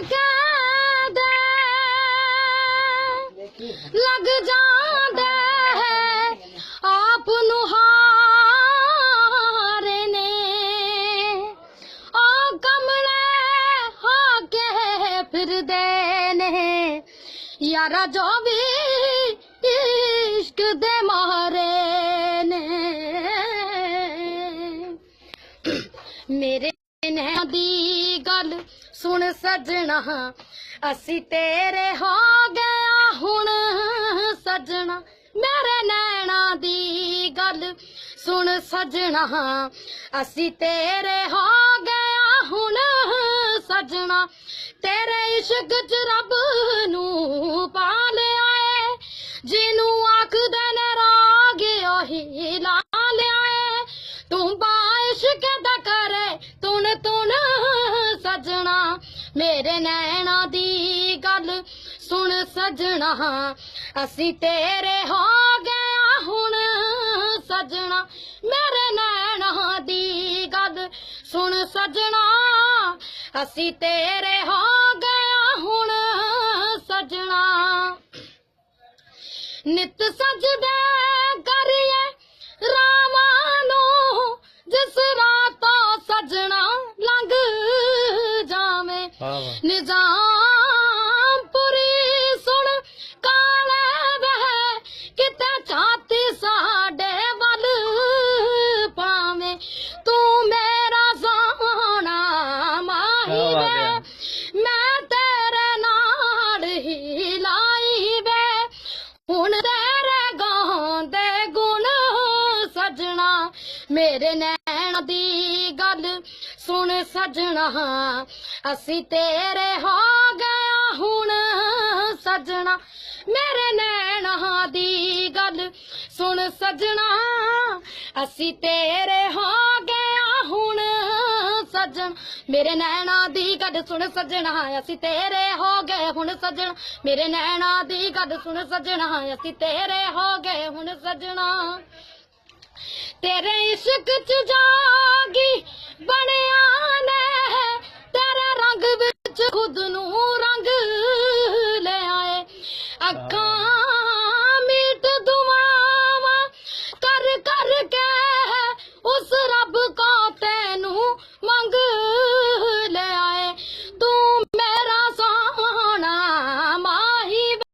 ਕਹਿੰਦੇ ਲੱਗ ਜਾਂਦਾ ਹੈ, ਆਪ ਨੂੰ ਹਾਰੇ ਨੇ। ਆ ਕਮਲੇ ਹੋ ਕੇ ਫਿਰਦੇ ਨੇ। ਯਾਰਾ ਜੋ ਵੀ ਇਸ਼ਕ ਦੇ ਮਾਰੇ ਨੇ। ਮੇਰੇ ਨੈਣਾ ਦੀ ਗੱਲ ਸੁਣ ਸਜਣਾ, ਅਸੀਂ ਤੇਰੇ ਹੋ ਗਿਆ ਹੁਣ ਸਜਣਾ। ਮੇਰੇ ਨੈਣਾ ਦੀ ਗੱਲ ਸੁਣ ਸਜਣਾ, ਅਸੀਂ ਤੇਰੇ ਹੋ ਗਿਆ ਹੁਣ ਸਜਣਾ। ਤੇਰੇ ਇਸ਼ਕ ਚ ਰੱਬ ਨੂੰ ਪਾ ਲਿਆ ਏ ਜਿਹਨੂੰ ਆਖਦੇ ਨੈਣਾ ਦੀ ਗੱਲ ਸੁਣ ਸਜਣਾ, ਅਸੀਂ ਤੇਰੇ ਹੋ ਗਿਆ ਹੁਣ ਸਜਣਾ। ਮੇਰੇ ਨੈਣਾ ਦੀ ਗੱਲ ਸੁਣ ਸਜਣਾ, ਅਸੀਂ ਤੇਰੇ ਹੋ ਗਿਆ ਹੁਣ ਸਜਣਾ। ਨਿਤ ਸਜਦੇ ਨਿਜ਼ਾਮਪੁਰੀ ਸੁਣ ਕਾਲੇ ਵਹਿ ਕਿਤੇ ਛਾਤੀ ਸਾਡੇ ਵੱਲ ਪਾਵੇਂ ਤੂੰ ਮੇਰਾ ਸੋਹਣਾ ਮਾਹੀ ਵੇ। ਮੈਂ ਤੇਰੇ ਨਾਲ ਹੀ ਲਾਈ ਵੇ। ਹੁਣ ਤੇਰੇ ਗਾਉਂਦੇ ਗੁਣ ਸਜਣਾ ਮੇਰੇ ਨੈਣ ਦੀ ਗੱਲ ਸੁਣ ਸਜਣਾ, ਅਸੀਂ ਤੇਰੇ ਹੋ ਗਿਆ ਹੁਣ ਸਜਣਾ। ਮੇਰੇ ਨੈਣਾ ਦੀ ਗੱਲ ਸੁਣ ਸਜਣਾ, ਅਸੀਂ ਤੇਰੇ ਹੋ ਗਿਆ ਹੁਣ ਸਜਣ। ਮੇਰੇ ਨੈਣਾ ਦੀ ਗੱਲ ਸੁਣ ਸਜਣਾ, ਅਸੀਂ ਤੇਰੇ ਹੋ ਗਏ ਹੁਣ ਸਜਣ। ਮੇਰੇ ਨੈਣਾ ਦੀ ਗੱਲ ਸੁਣ ਸਜਣਾ, ਅਸੀਂ ਤੇਰੇ ਹੋ ਗਏ ਹੁਣ ਸਜਣਾ। ਤੇਰੇ ਇਸ਼ਕ ਚ ਜਾਗੀ ਬਣਿਆ ਨੇ, ਤੇਰੇ ਰੰਗ ਵਿੱਚ ਖੁਦ ਨੂੰ ਰੰਗ ਲੈ ਆਏ। ਅੱਖਾਂ ਮੀਟ ਦੁਆਵਾਂ ਕਰ ਕਰ ਕੇ